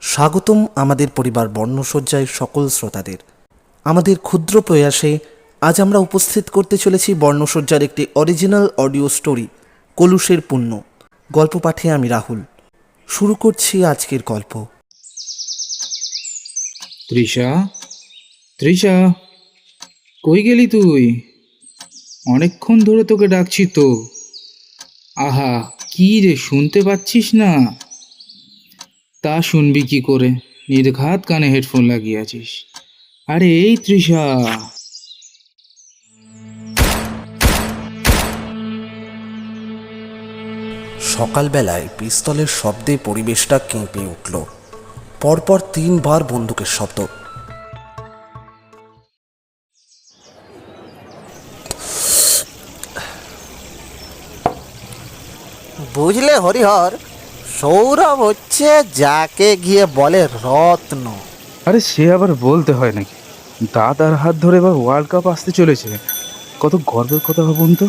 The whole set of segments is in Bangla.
স্বাগতম আমাদের পরিবার বর্ণসজ্জায় সকল শ্রোতাদের। আমাদের ক্ষুদ্র প্রয়াসে আজ আমরা উপস্থিত করতে চলেছি বর্ণসজ্জার একটি অরিজিনাল অডিও স্টোরি কলুষের পুণ্য। গল্প পাঠে আমি রাহুল। শুরু করছি আজকের গল্প। তৃষা তৃষা, কই গেলি তুই? অনেকক্ষণ ধরে তোকে ডাকছি তো। আহা, কি রে, শুনতে পাচ্ছিস না? তা শুনবি কি করে? নির্ঘাত কানে হেডফোন লাগিয়ে আছিস। আরে, এই তৃষা। সকালবেলায় পিস্তলের শব্দে পরিবেশটা কেঁপে উঠল। পরপর তিনবার বন্দুকের শব্দ। বুঝলে হরিহর? সৌরভ হচ্ছে যাকে গিয়ে বলে রত্ন। আরে সে আবার বলতে হয় নাকি? দাদার হাত ধরে এবার ওয়ার্ল্ড কাপ আসতে চলেছে। কত গর্বের কথা ভাবুন তো।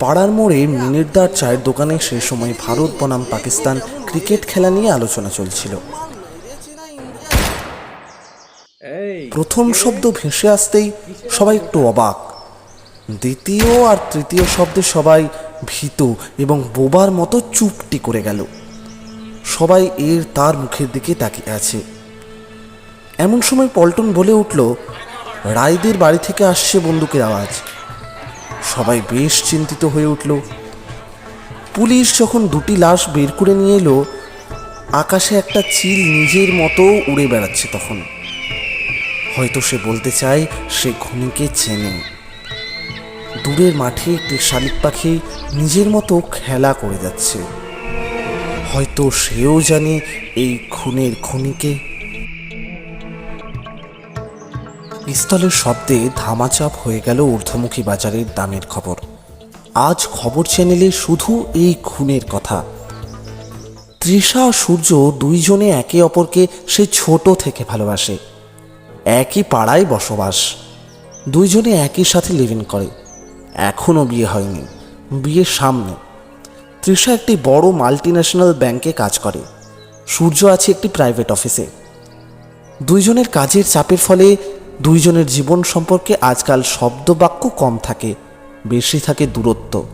পাড়ার মোড়ে মিনিটদার চায়ের দোকানে সে সময় ভারত বনাম পাকিস্তান ক্রিকেট খেলা নিয়ে আলোচনা চলছিল। প্রথম শব্দ ভেসে আসতেই সবাই একটু অবাক। দ্বিতীয় আর তৃতীয় শব্দে সবাই ভীত এবং বোবার মতো চুপটি করে গেল। সবাই এর তার মুখের দিকে তাকিয়ে আছে। এমন সময় পল্টন বলে উঠল রায়দের বাড়ি থেকে আসছে বন্দুকের আওয়াজ। সবাই বেশ চিন্তিত হয়ে উঠল। পুলিশ যখন দুটি লাশ বের করে নিয়ে এলো, আকাশে একটা চিল নিজের মতো উড়ে বেড়াচ্ছে তখন। হয়তো সে বলতে চায়, সে ঘুনিকে চেনে। দূরের মাঠে একটি শালিক পাখি নিজের মতো খেলা করে যাচ্ছে। হয়তো সেও জানে এই খুনের খুনিকে। পিস্তলের শব্দে ধামাচাপ হয়ে গেল ঊর্ধ্বমুখী বাজারের দামের খবর। আজ খবর চ্যানেলে শুধু এই খুনের কথা। তৃষা সূর্য দুইজনে একে অপরকে সে ছোট থেকে ভালোবাসে। একই পাড়ায় বসবাস। দুইজনে একই সাথে লিভিং করে। এখনও বিয়ে হয়নি। বিয়ের সামনে। তৃষা একটি বড় মাল্টি ন্যাশনাল ব্যাংকে কাজ করে। সূর্য আছে একটি প্রাইভেট অফিসে দুইজনের কাজের চাপের ফলে দুইজনের জীবন সম্পর্কে আজকাল শব্দ বাক্য কম থাকে, বেশি থাকে দূরত্ব।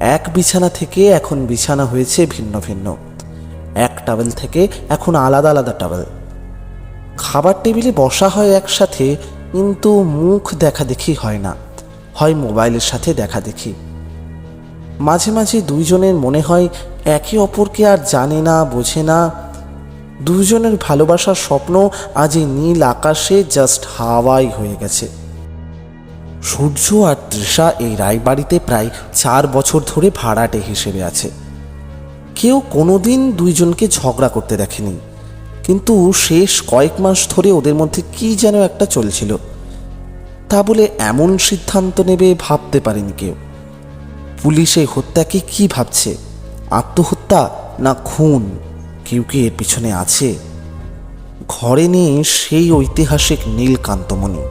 এক বিছানা থেকে এখন বিছানা হয়েছে ভিন্ন ভিন্ন। এক টাওয়েল থেকে এখন আলাদা আলাদা টাওয়েল খাবার টেবিলে বসা হয় একসাথে, কিন্তু মুখ দেখা দেখি হয় না। হয় মোবাইলের সাথে দেখা দেখি। মাঝে মাঝে দুইজনের মনে হয় একে অপরকে আর জানে না, বোঝে না। দুজনের ভালোবাসার স্বপ্ন আজ এই নীল আকাশে জাস্ট হাওয়াই হয়ে গেছে। সূর্য আর তৃষা এই রায়বাড়িতে প্রায় চার বছর ধরে ভাড়াটে হিসেবে আছে। কেউ কোনোদিন দুইজনকে ঝগড়া করতে দেখেনি। কিন্তু শেষ কয়েক মাস ধরে ওদের মধ্যে কি যেন একটা চলছিল। তা বলে এমন সিদ্ধান্ত নেবে ভাবতে পারেনি কেউ। পুলিশ এই হত্যাকে কি ভাবছে? আত্মহত্যা না খুন? কেউ কি এর পিছনে আছে? ঘরে নিয়ে সেই ঐতিহাসিক নীলকান্তমণি।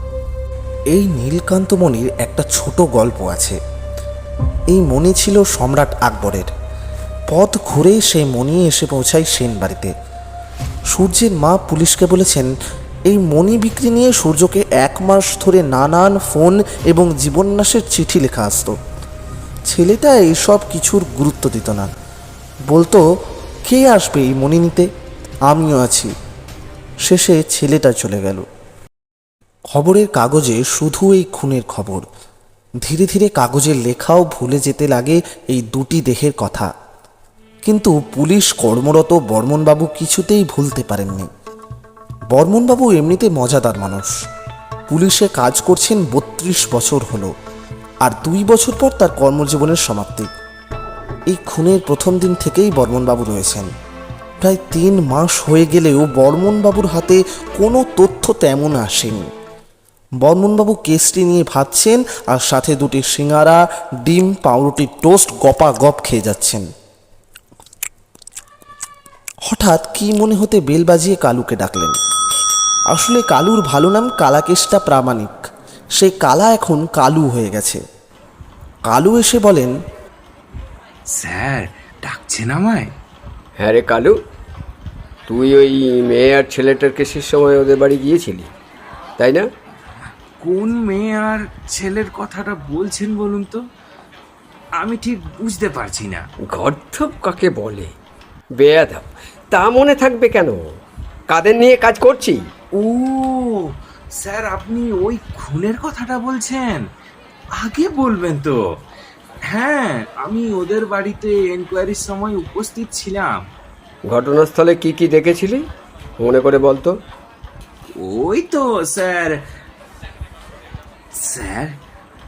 এই নীলকান্তমণির একটা ছোট গল্প আছে। এই মণি ছিল সম্রাট আকবরের। পথ ঘুরেই সেই মণি এসে পৌঁছায় সেন বাড়িতে সূর্যের মা পুলিশকে বলেছেন এই মণি বিক্রি নিয়ে সূর্যকে এক মাস ধরে নানান ফোন এবং জীবন্যাসের চিঠি লেখা আসতো। ছেলেটা এইসব কিছুর গুরুত্ব দিত না। বলতো, কে আসবে এই মণি নিতে? আমিও আছি। শেষে ছেলেটা চলে গেল। খবরের কাগজে শুধু এই খুনের খবর। ধীরে ধীরে কাগজের লেখাও ভুলে যেতে লাগে এই দুটি দেহের কথা। কিন্তু পুলিশ কর্মরত বর্মনবাবু কিছুতেই ভুলতে পারেননি। বর্মনবাবু এমনিতে মজাদার মানুষ। পুলিশে কাজ করছেন বত্রিশ বছর হলো, আর দুই বছর পর তার কর্মজীবনের সমাপ্তি। এই খুনের প্রথম দিন থেকেই বর্মনবাবু রয়েছেন। প্রায় তিন মাস হয়ে গেলেও বর্মনবাবুর হাতে কোনো তথ্য তেমন আসেনি। বর্মনবাবু কেসটি নিয়ে ভাবছেন, আর সাথে দুটি সিঙ্গারা, ডিম পাউরুটির টোস্ট গপা গপ খেয়ে যাচ্ছেন। হঠাৎ কি মনে হতে বেল বাজিয়ে কালুকে ডাকলেন। আসলে কালুর ভালো নাম কালাকেশটা প্রামাণিক। সেই কালা এখন কালু হয়ে গেছে। কালু এসে বলেন স্যার ডাকছেন আমায়? হ্যাঁ রে কালু তুই ওই মেয়ে আর ছেলেটার কেসের সময় ওদের বাড়ি গিয়েছিলি তাই না? কোন মেয়ে আর ছেলের কথাটা বলছেন বলুন তো? আমি ঠিক বুঝতে পারছি না। গর্ধব কাকে বলে? বেয়াদব তা মনে থাকবে কেন? কাদের নিয়ে কাজ করছি ও স্যার আপনি ওই খুনের কথাটা বলছেন। আগে বলবেন তো। হ্যাঁ আমি ওদের বাড়িতে এনকোয়ারির সময় উপস্থিত ছিলাম। ঘটনাস্থলে কি কি দেখেছিলি? মনে করে বলতো ওই তো স্যার। স্যার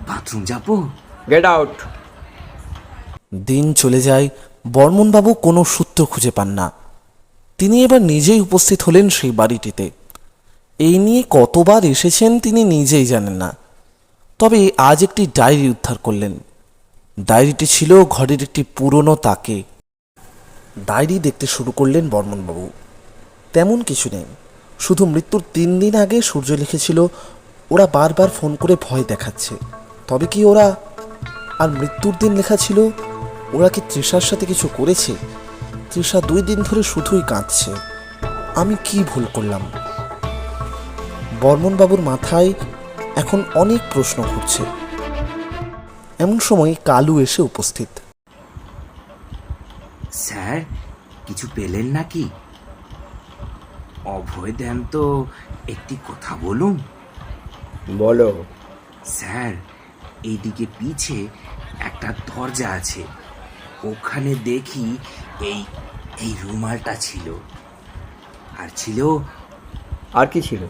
বাথরুম যাব? গেট আউট দিন চলে যায় বর্মনবাবু কোনো সূত্র খুঁজে পান না। তিনি এবার নিজেই উপস্থিত হলেন সেই বাড়িটিতে। এই নিয়ে কতবার এসেছেন তিনি নিজেই জানেন না। তবে আজ একটি ডায়েরি উদ্ধার করলেন। ডায়েরিটি ছিল ঘরের একটি পুরনো তাকে। ডায়েরি দেখতে শুরু করলেন বর্মনবাবু। তেমন কিছু নেই। শুধু মৃত্যুর তিন দিন আগে সূর্য লিখেছিল, ওরা বারবার ফোন করে ভয় দেখাচ্ছে। তবে কি ওরা আর মৃত্যুর দিন লেখা ছিল? ওরা কি তৃষার সাথে কিছু করেছে? তৃষা দুই দিন ধরে শুধুই কাঁদছে। আমি কি ভুল করলাম? বর্মনবাবুর মাথায় এখন অনেক প্রশ্ন ঘুরছে। এমন সময় কালু এসে উপস্থিত। স্যার কিছু পেলেন নাকি? অভয় দেন তো একটি কথা বলুন। বলো। স্যার এইদিকে পিছে একটা দরজা আছে। ওখানে দেখি এই এই রুমালটা ছিল। আর ছিল আর কি ছিল?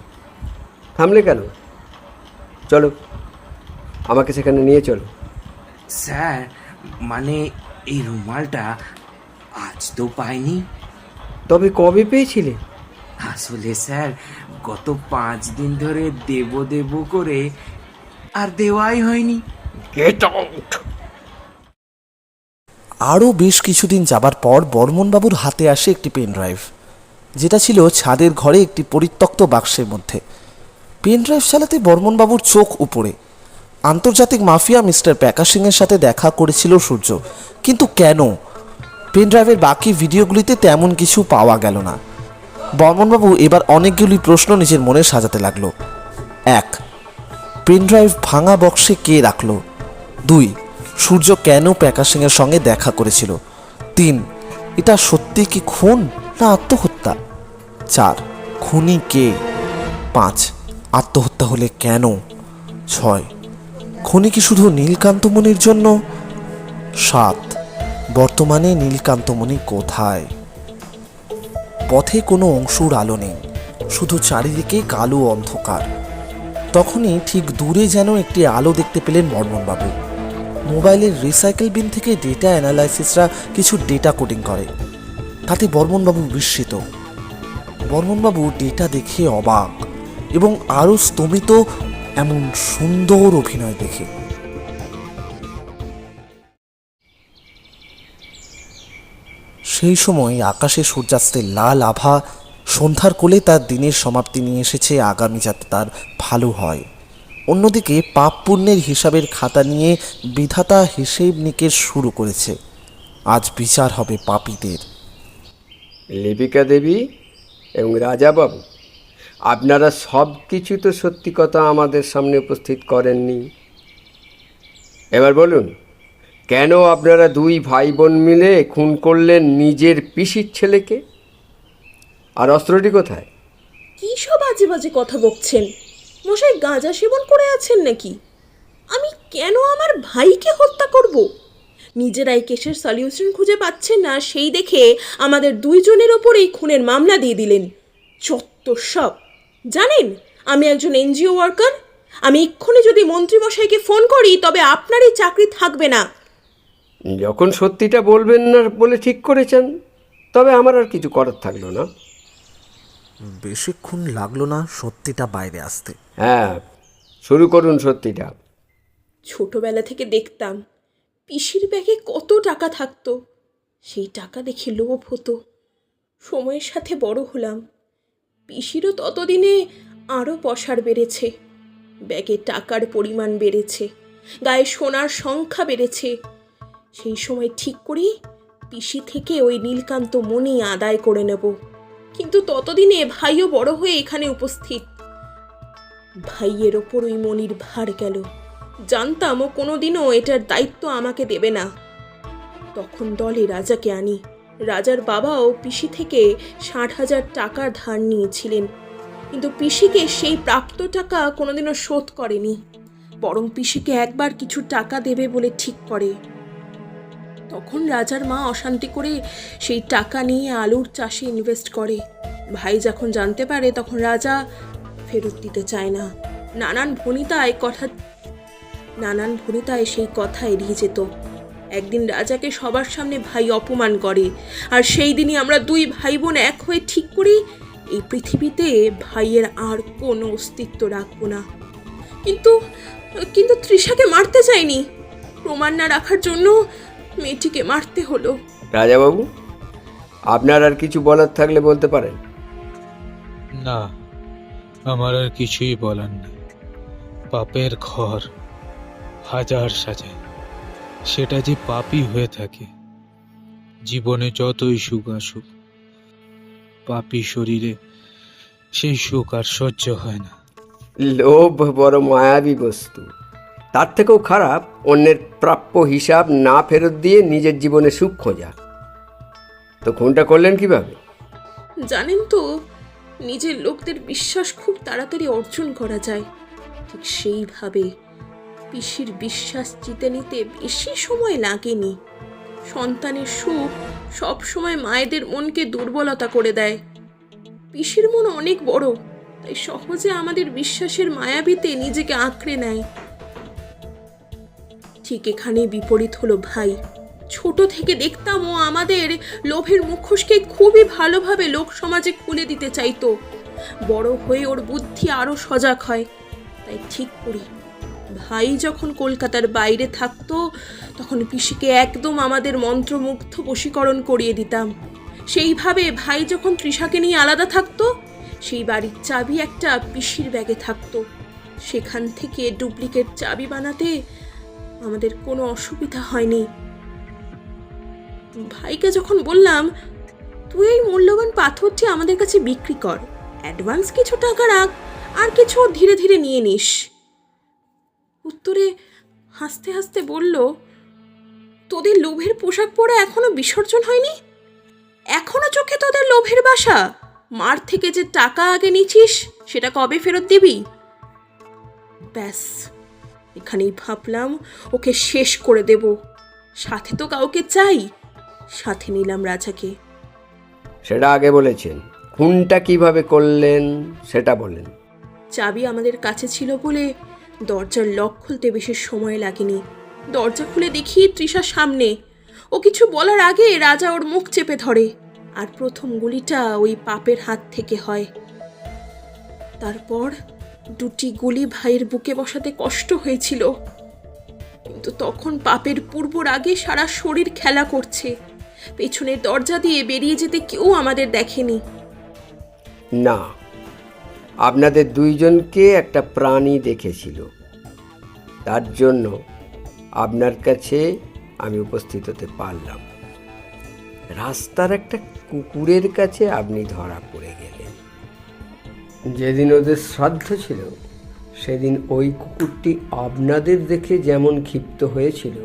থামলে কেন? চলো আমাকে সেখানে নিয়ে চলো। স্যার মানে এই রুমালটা আজ তো পাইনি। তবে কবে পেয়েছিলে? আসলে স্যার গত পাঁচ দিন ধরে দেব দেব করে আর দেওয়াই হয়নি। গেট আউট আরও বেশ কিছুদিন যাবার পর বর্মনবাবুর হাতে আসে একটি পেন ড্রাইভ যেটা ছিল ছাদের ঘরে একটি পরিত্যক্ত বাক্সের মধ্যে। পেন ড্রাইভ চালাতে বর্মনবাবুর চোখ উপরে আন্তর্জাতিক মাফিয়া মিস্টার প্যাকা সিংয়ের সাথে দেখা করেছিল সূর্য। কিন্তু কেন? পেন ড্রাইভের বাকি ভিডিওগুলিতে তেমন কিছু পাওয়া গেল না। বর্মনবাবু এবার অনেকগুলি প্রশ্ন নিজের মনে সাজাতে লাগল। এক পেনড্রাইভ ভাঙা বক্সে কে রাখল? দুই, সূর্য কেন প্যাকা সিংয়ের সঙ্গে দেখা করেছিল? তিন, এটা সত্যি কি খুন না আত্মহত্যা? চার, খুনি কে? পাঁচ আত্মহত্যা হলে কেন? ছয়। খনি কি শুধু নীলকান্তমণির জন্য? সাত। বর্তমানে নীলকান্তমণি কোথায়? পথে কোনো অংশুর আলো নেই, শুধু চারিদিকে কালো অন্ধকার। তখনই ঠিক দূরে যেন একটি আলো দেখতে পেলেন বর্মনবাবু মোবাইলের রিসাইকেল বিন থেকে ডেটা অ্যানালাইসিসরা কিছু ডেটা কোডিং করে। তাতে বর্মনবাবু বিস্মিত। বর্মনবাবু ডেটা দেখে অবাক। এবং আরও স্তমিত এমন সুন্দর অভিনয় দেখে। সেই সময় আকাশে সূর্যাস্তের লাল আভা সন্ধ্যার কোলে তার দিনের সমাপ্তি নিয়ে এসেছে আগামী যাতে তার ভালো হয়। অন্যদিকে পাপ পুণ্যের হিসাবের খাতা নিয়ে বিধাতা হিসেব নিকেশ শুরু করেছে। আজ বিচার হবে পাপীদের। লিপিকা দেবী এবং রাজাবাবু। আপনারা সব কিছু তো সত্যি কথা আমাদের সামনে উপস্থিত করেননি। এবার বলুন, কেন আপনারা দুই ভাই বোন মিলে খুন করলেন নিজের পিসির ছেলেকে? আর অস্ত্রটি কোথায়? কী সব আজে বাজে কথা বকছেন? মশাই গাঁজা সেবন করে আছেন নাকি? আমি কেন আমার ভাইকে হত্যা করব? নিজেরাই কেসের সলিউশন খুঁজে পাচ্ছেন না, সেই দেখে আমাদের দুইজনের ওপরেই খুনের মামলা দিয়ে দিলেন। চত্বর সব। জানেন আমি একজন এনজিও ওয়ার্কার। আমি এক্ষুনি যদি মন্ত্রীমশাইকে ফোন করি তবে আপনারই চাকরি থাকবে না। যখন সত্যিটা বলবেন না বলে ঠিক করেছেন তবে আমার আর কিছু করার থাকল না। বেশিক্ষণ লাগল না সত্যিটা বাইরে আসতে। হ্যাঁ শুরু করুন সত্যিটা। ছোটবেলা থেকে দেখতাম পিসির ব্যাগে কত টাকা থাকতো। সেই টাকা দেখে লোভ হতো। সময়ের সাথে বড় হলাম। পিসিরও ততদিনে আরও পসার বেড়েছে। ব্যাগে টাকার পরিমাণ বেড়েছে, গায়ে সোনার সংখ্যা বেড়েছে। সেই সময় ঠিক করি পিসি থেকে ওই নীলকান্ত মণি আদায় করে নেব। কিন্তু ততদিনে ভাইও বড় হয়ে এখানে উপস্থিত। ভাইয়ের ওপর ওই মনির ভার গেল। জানতাম ও কোনোদিনও এটার দায়িত্ব আমাকে দেবে না। তখন দলে রাজাকে আনি। রাজার বাবাও পিসি থেকে ষাট হাজার টাকা ধার নিয়েছিলেন। কিন্তু পিসিকে সেই প্রাপ্ত টাকা কোনোদিনও শোধ করেনি। বরং পিসিকে একবার কিছু টাকা দেবে বলে ঠিক করে। তখন রাজার মা অশান্তি করে সেই টাকা নিয়ে আলুর চাষে ইনভেস্ট করে। ভাই যখন জানতে পারে, তখন রাজা ফেরত দিতে চায় না। নানান ভনিতায় কথা নানান ভনিতায় সেই কথা এড়িয়ে যেত। একদিন রাজাকে সবার সামনে ভাই অপমান করে আর সেই দিনই আমরা দুই ভাই বোন এক হয়ে ঠিক করি এই পৃথিবীতে ভাইয়ের আর কোনো অস্তিত্ব রাখব না। কিন্তু কিন্তু তৃষাকে মারতে চাইনি। প্রমাণ না রাখার জন্য মেয়েটিকে মারতে হলো। রাজাবাবু আপনার আর কিছু বলার থাকলে বলতে পারেন। না আমার আর কিছুই বলার নেই। পাপের ঘর হাজার সাজায়। সেটা যে পাপই হয়ে থাকে। জীবনে যতই সুখ আসুক পাপী শরীরে সেই সুখ আর সহ্য হয় না। লোভ বড় মায়াবী বস্তু। তার থেকেও খারাপ অন্যের প্রাপ্য হিসাব না ফেরত দিয়ে নিজের জীবনে সুখ খোঁজা। তো খুনটা করলেন কীভাবে? জানেন তো নিজের লোকদের বিশ্বাস খুব তাড়াতাড়ি অর্জন করা যায়। ঠিক সেইভাবে পিসির বিশ্বাস জিতে নিতে বেশি সময় লাগেনি। সন্তানের সুখ সব সময় মায়েদের মনকে দুর্বলতা করে দেয়। পিসির মন অনেক বড়, তাই সহজে আমাদের বিশ্বাসের মায়াবিতে নিজেকে আঁকড়ে নেয়। ঠিক এখানে বিপরীত হলো ভাই। ছোট থেকে দেখতাম ও আমাদের লোভের মুখোশকে খুবই ভালোভাবে লোক সমাজে খুলে দিতে চাইতো। বড় হয়ে ওর বুদ্ধি আরও সজাগ হয়, তাই ঠিক করি। ভাই যখন কলকাতার বাইরে থাকতো, তখন পিসিকে একদম আমাদের মন্ত্রমুগ্ধ বশীকরণ করিয়ে দিতাম। সেইভাবে ভাই যখন তৃষাকে নিয়ে আলাদা থাকতো, সেই বাড়ির চাবি একটা পিসির ব্যাগে থাকতো। সেখান থেকে ডুপ্লিকেট চাবি বানাতে আমাদের কোনো অসুবিধা হয়নি। ভাইকে যখন বললাম, তুই এই মূল্যবান পাথরটি আমাদের কাছে বিক্রি কর। অ্যাডভান্স কিছু টাকা রাখ, আর কিছু ধীরে ধীরে নিয়ে নিস। উত্তরে হাসতে হাসতে বলল তোদের লোভের পোশাক পরা এখনও বিসর্জন হয়নি? এখনও চোখে তোদের লোভের বাসা? মার থেকে যে টাকা আগে নিছিস সেটা কবে ফেরত দিবি? ব্যাস এখানেই ভাবলাম ওকে শেষ করে দেব। সাথে তো কাউকে চাই সাথে নিলাম রাজাকে। সেটা আগে বলেছেন। খুনটা কীভাবে করলেন সেটা বলেন। চাবি আমাদের কাছে ছিল বলে দরজার লক খুলতে বেশি সময় লাগেনি। দরজা খুলে দেখি তৃষা সামনে। ও কিছু বলার আগে রাজা ওর মুখ চেপে ধরে। আর প্রথম গুলিটা ওই পাপের হাত থেকে হয়। তারপর দুটি গুলি ভাইয়ের বুকে বসাতে কষ্ট হয়েছিল। কিন্তু তখন পাপের পূর্বর আগে সারা শরীর খেলা করছে। পেছনের দরজা দিয়ে বেরিয়ে যেতে কেউ আমাদের দেখেনি। না আপনাদের দুইজনকে একটা প্রাণী দেখেছিল। তার জন্য আপনার কাছে আমি উপস্থিত হতে পারলাম। রাস্তার একটা কুকুরের কাছে আপনি ধরা পড়ে গেলেন। যেদিন ওদের শ্রাদ্ধ ছিল, সেদিন ওই কুকুরটি আপনাদের দেখে যেমন ক্ষিপ্ত হয়েছিল,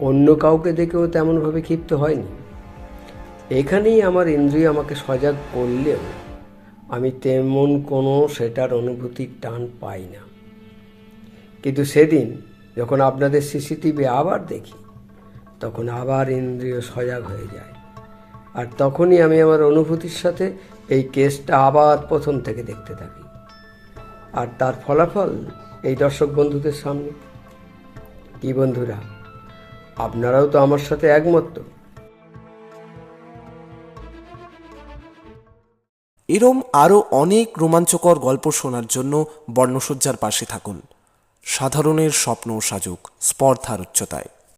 অন্য কাউকে দেখেও তেমনভাবে ক্ষিপ্ত হয়নি। এখানেই আমার ইন্দ্রিয় আমাকে সজাগ করলেও আমি তেমন কোনো সেটার অনুভূতির টান পাই না। কিন্তু সেদিন যখন আপনাদের সিসিটিভি আবার দেখি, তখন আবার ইন্দ্রিয় সজাগ হয়ে যায়। আর তখনই আমি আমার অনুভূতির সাথে এই কেসটা আবার প্রথম থেকে দেখতে থাকি। আর তার ফলাফল এই দর্শক বন্ধুদের সামনে। কি বন্ধুরা, আপনারাও তো আমার সাথে একমত। এরম আরও অনেক রোমাঞ্চকর গল্প শোনার জন্য বর্ণসজ্জার পাশে থাকুন। সাধারণের স্বপ্ন সাজুক, স্পর্ধার উচ্চতায়।